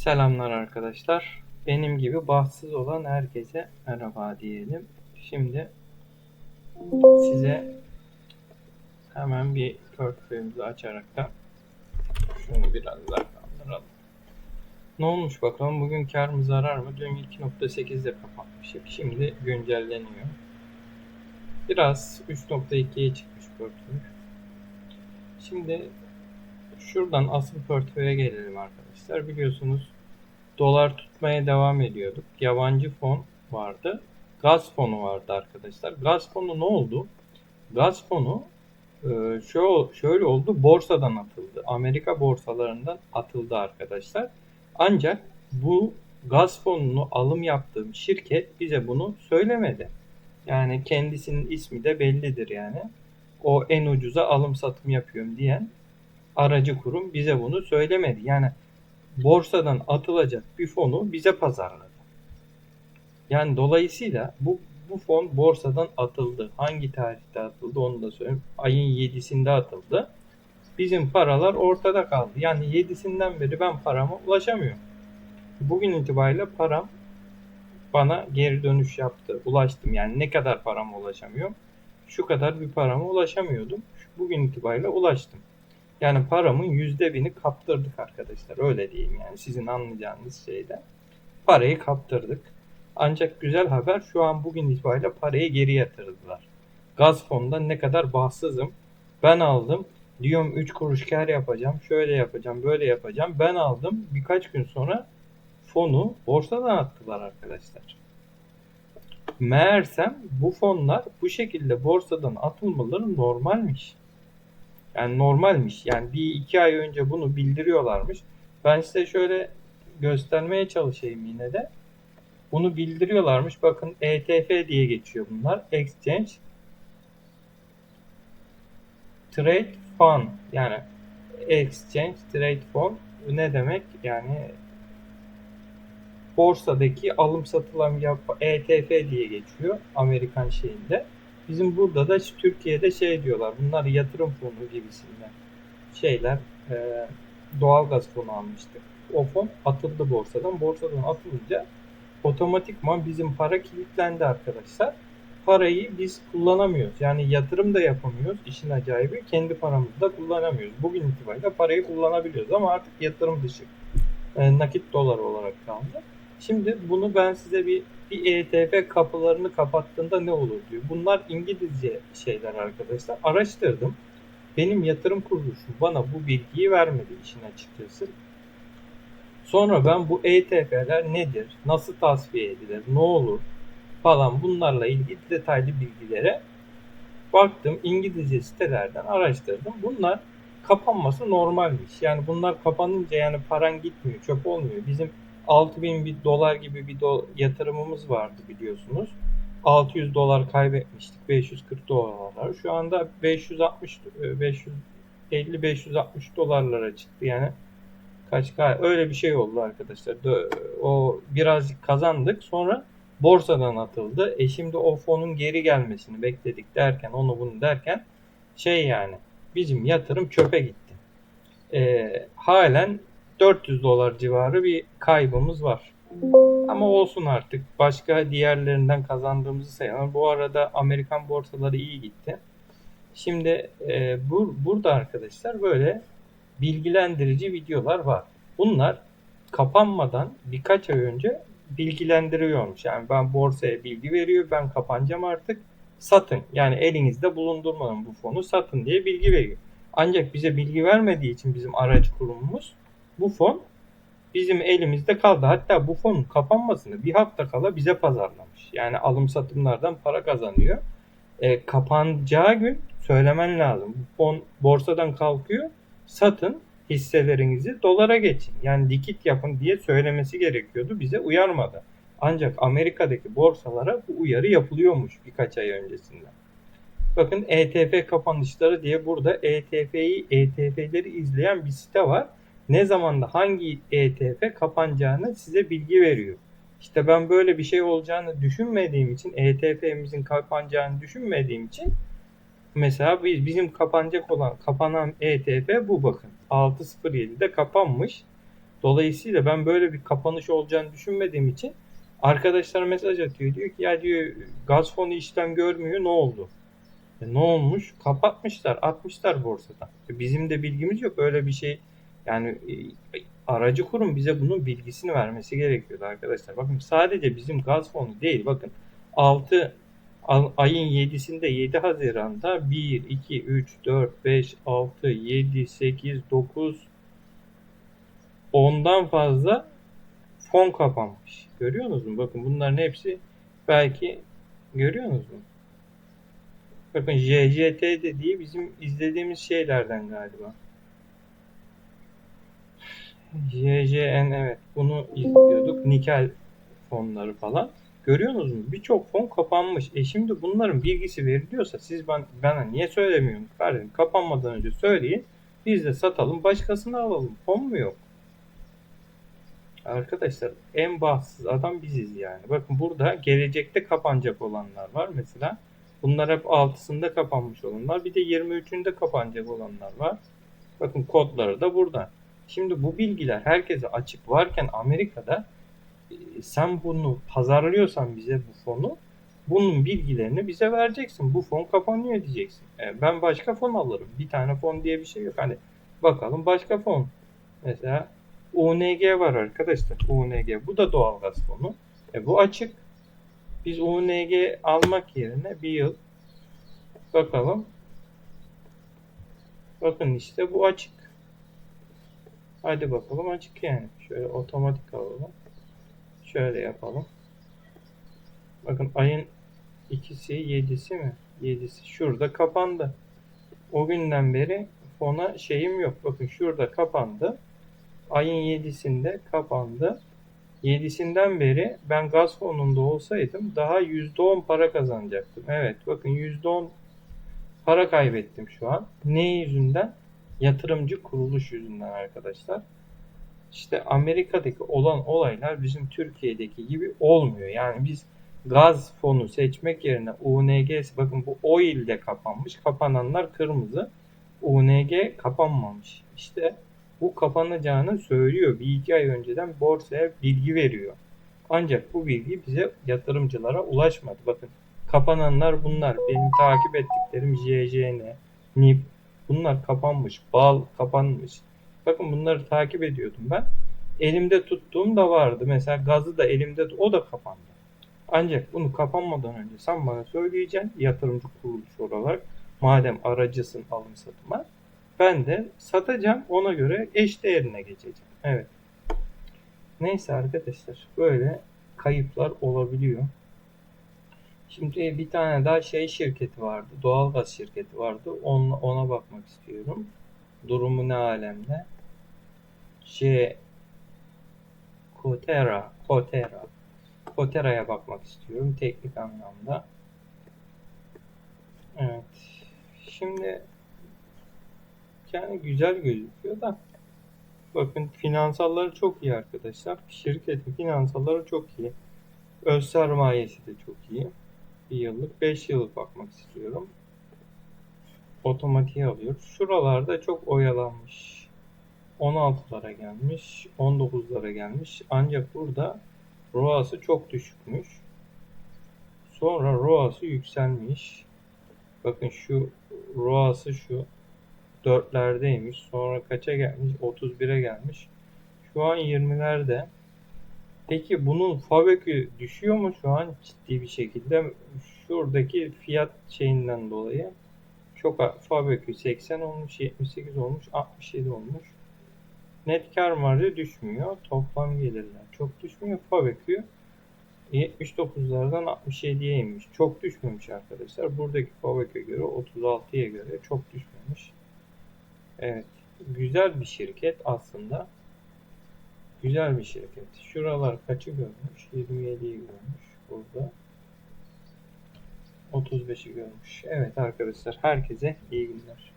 Selamlar arkadaşlar. Benim gibi bahtsız olan herkese merhaba diyelim. Şimdi size hemen bir portföyümüzü açarak da şunu biraz daha kaldıralım. Ne olmuş bakalım bugün kar mı zarar mı? Dün 2.8'de kapatmıştık. Şimdi güncelleniyor. Biraz 3.2'ye çıkmış portföy. Şimdi şuradan asıl portföye gelelim arkadaşlar. Biliyorsunuz dolar tutmaya devam ediyorduk. Yabancı fon vardı. Gaz fonu vardı arkadaşlar. Gaz fonu ne oldu? Gaz fonu e, şöyle oldu. Borsadan atıldı. Amerika borsalarından atıldı arkadaşlar. Ancak bu gaz fonunu alım yaptığım şirket bize bunu söylemedi. Yani kendisinin ismi de bellidir yani. O en ucuza alım satım yapıyorum diyen aracı kurum bize bunu söylemedi. Yani borsadan atılacak bir fonu bize pazarladı. Yani dolayısıyla bu bu fon borsadan atıldı. Hangi tarihte atıldı onu da söyleyeyim. Ayın 7'sinde atıldı. Bizim paralar ortada kaldı. Yani 7'sinden beri ben parama ulaşamıyorum. Bugün itibariyle param bana geri dönüş yaptı. Ulaştım. Yani ne kadar parama ulaşamıyorum? Şu kadar bir parama ulaşamıyordum. Bugün itibariyle ulaştım. Yani paramın yüzde bini kaptırdık arkadaşlar. Öyle diyeyim yani sizin anlayacağınız şeyde. Parayı kaptırdık. Ancak güzel haber şu an bugün itibariyle parayı geri yatırdılar. Gaz fonundan ne kadar bahtsızım. Ben aldım. Diyorum 3 kuruş kar yapacağım. Şöyle yapacağım. Böyle yapacağım. Ben aldım. Birkaç gün sonra fonu borsadan attılar arkadaşlar. Meğersem bu fonlar bu şekilde borsadan atılmaları normalmiş. Yani normalmiş. Yani bir iki ay önce bunu bildiriyorlarmış. Ben size şöyle göstermeye çalışayım yine de. Bunu bildiriyorlarmış. Bakın ETF diye geçiyor bunlar. Exchange Trade Fund. Yani Exchange Trade Fund ne demek? Yani borsadaki alım satılım yap ETF diye geçiyor Amerikan şeyinde. Bizim burada da Türkiye'de şey diyorlar. Bunlar yatırım fonu gibisinden şeyler. E, doğalgaz fonu almıştık. O fon atıldı borsadan. Borsadan atılınca otomatikman bizim para kilitlendi arkadaşlar. Parayı biz kullanamıyoruz. Yani yatırım da yapamıyoruz. İşin acayibi kendi paramızı da kullanamıyoruz. Bugün itibariyle parayı kullanabiliyoruz ama artık yatırım dışı. E, nakit dolar olarak kaldı. Şimdi bunu ben size bir bir ETF kapılarını kapattığında ne olur diyor. Bunlar İngilizce şeyler arkadaşlar. Araştırdım. Benim yatırım kuruluşum bana bu bilgiyi vermedi işin açıkçası. Sonra ben bu ETF'ler nedir, nasıl tasfiye edilir, ne olur falan bunlarla ilgili detaylı bilgilere baktım. İngilizce sitelerden araştırdım. Bunlar kapanması normalmiş. Yani bunlar kapanınca yani paran gitmiyor, çöp olmuyor. Bizim 6000 bir dolar gibi bir do yatırımımız vardı biliyorsunuz. 600 dolar kaybetmiştik. 540 dolarlar. Şu anda 560 550 560 dolarlara çıktı. Yani kaç öyle bir şey oldu arkadaşlar. O birazcık kazandık. Sonra borsadan atıldı. E şimdi o fonun geri gelmesini bekledik derken onu bunu derken şey yani bizim yatırım çöpe gitti. E, halen 400 dolar civarı bir kaybımız var. Ama olsun artık. Başka diğerlerinden kazandığımızı sayalım. Bu arada Amerikan borsaları iyi gitti. Şimdi e, bu, burada arkadaşlar böyle bilgilendirici videolar var. Bunlar kapanmadan birkaç ay önce bilgilendiriyormuş. Yani ben borsaya bilgi veriyor, ben kapanacağım artık. Satın. Yani elinizde bulundurmanın bu fonu satın diye bilgi veriyor. Ancak bize bilgi vermediği için bizim araç kurumumuz bu fon bizim elimizde kaldı. Hatta bu fonun kapanmasını bir hafta kala bize pazarlamış. Yani alım satımlardan para kazanıyor. E, kapanacağı gün söylemen lazım. Bu fon borsadan kalkıyor. Satın hisselerinizi dolara geçin. Yani dikit yapın diye söylemesi gerekiyordu. Bize uyarmadı. Ancak Amerika'daki borsalara bu uyarı yapılıyormuş birkaç ay öncesinden. Bakın ETF kapanışları diye burada ETF'yi ETF'leri izleyen bir site var ne zamanda hangi ETF kapanacağını size bilgi veriyor. İşte ben böyle bir şey olacağını düşünmediğim için ETF'mizin kapanacağını düşünmediğim için mesela bizim kapanacak olan kapanan ETF bu bakın 6.07'de kapanmış. Dolayısıyla ben böyle bir kapanış olacağını düşünmediğim için arkadaşlar mesaj atıyor. Diyor ki ya diyor gaz fonu işlem görmüyor ne oldu? E, ne olmuş? Kapatmışlar, atmışlar borsadan. E, bizim de bilgimiz yok. Öyle bir şey yani e, aracı kurum bize bunun bilgisini vermesi gerekiyordu arkadaşlar. Bakın sadece bizim gaz fonu değil. Bakın 6 al- ayın 7'sinde 7 Haziran'da 1, 2, 3, 4, 5, 6, 7, 8, 9 10'dan fazla fon kapanmış. Görüyorsunuz mu? Bakın bunların hepsi belki görüyorsunuz mu? Bakın JJT dediği bizim izlediğimiz şeylerden galiba. JJN evet bunu izliyorduk. Nikel fonları falan. Görüyorsunuz mu? Birçok fon kapanmış. E şimdi bunların bilgisi veriliyorsa siz ben, bana niye söylemiyorsunuz kardeşim? Kapanmadan önce söyleyin. Biz de satalım başkasını alalım. Fon mu yok? Arkadaşlar en bahtsız adam biziz yani. Bakın burada gelecekte kapanacak olanlar var mesela. Bunlar hep 6'sında kapanmış olanlar. Bir de 23'ünde kapanacak olanlar var. Bakın kodları da burada. Şimdi bu bilgiler herkese açık varken Amerika'da e, sen bunu pazarlıyorsan bize bu fonu bunun bilgilerini bize vereceksin. Bu fon kapanıyor diyeceksin. E, ben başka fon alırım. Bir tane fon diye bir şey yok. Hani bakalım başka fon. Mesela UNG var arkadaşlar. UNG. Bu da doğalgaz fonu. E, bu açık. Biz UNG almak yerine bir yıl bakalım. Bakın işte bu açık. Hadi bakalım açık yani. Şöyle otomatik alalım. Şöyle yapalım. Bakın ayın ikisi yedisi mi? Yedisi. Şurada kapandı. O günden beri fona şeyim yok. Bakın şurada kapandı. Ayın yedisinde kapandı. 7'sinden beri ben gaz fonunda olsaydım daha %10 para kazanacaktım. Evet bakın %10 para kaybettim şu an. Ne yüzünden? Yatırımcı kuruluş yüzünden arkadaşlar. İşte Amerika'daki olan olaylar bizim Türkiye'deki gibi olmuyor. Yani biz gaz fonu seçmek yerine UNG bakın bu oil de kapanmış. Kapananlar kırmızı. UNG kapanmamış. İşte bu kapanacağını söylüyor. Bir iki ay önceden borsaya bilgi veriyor. Ancak bu bilgi bize yatırımcılara ulaşmadı. Bakın kapananlar bunlar. Benim takip ettiklerim JJN, NIP bunlar kapanmış. Bal kapanmış. Bakın bunları takip ediyordum ben. Elimde tuttuğum da vardı. Mesela gazı da elimde o da kapandı. Ancak bunu kapanmadan önce sen bana söyleyeceksin yatırımcı kuruluş olarak madem aracısın alım satıma ben de satacağım ona göre eş değerine geçeceğim. Evet. Neyse arkadaşlar böyle kayıplar olabiliyor. Şimdi bir tane daha şey şirketi vardı. Doğalgaz şirketi vardı. Ona, ona bakmak istiyorum. Durumu ne alemde? C Kotera, Kotera. Kotera'ya bakmak istiyorum teknik anlamda. Evet. Şimdi yani güzel gözüküyor da bakın finansalları çok iyi arkadaşlar. Şirketin finansalları çok iyi. Öz sermayesi de çok iyi. Bir yıllık, 5 yıllık bakmak istiyorum. Otomatiğe alıyoruz. Şuralarda çok oyalanmış. 16'lara gelmiş, 19'lara gelmiş. Ancak burada ROAS'ı çok düşükmüş. Sonra ROAS'ı yükselmiş. Bakın şu ROAS'ı şu 4'lerdeymiş. Sonra kaça gelmiş? 31'e gelmiş. Şu an 20'lerde. Peki bunun fabökü düşüyor mu şu an ciddi bir şekilde? Şuradaki fiyat şeyinden dolayı çok fabökü 80 olmuş, 78 olmuş, 67 olmuş. Net kar marjı düşmüyor. Toplam gelirler çok düşmüyor. Fabökü 79'lardan 67'ye inmiş. Çok düşmemiş arkadaşlar. Buradaki Fabök'e göre 36'ya göre çok düşmemiş. Evet. Güzel bir şirket aslında. Güzel bir şirket. Şuralar kaçı görmüş? 27'yi görmüş burada. 35'i görmüş. Evet arkadaşlar herkese iyi günler.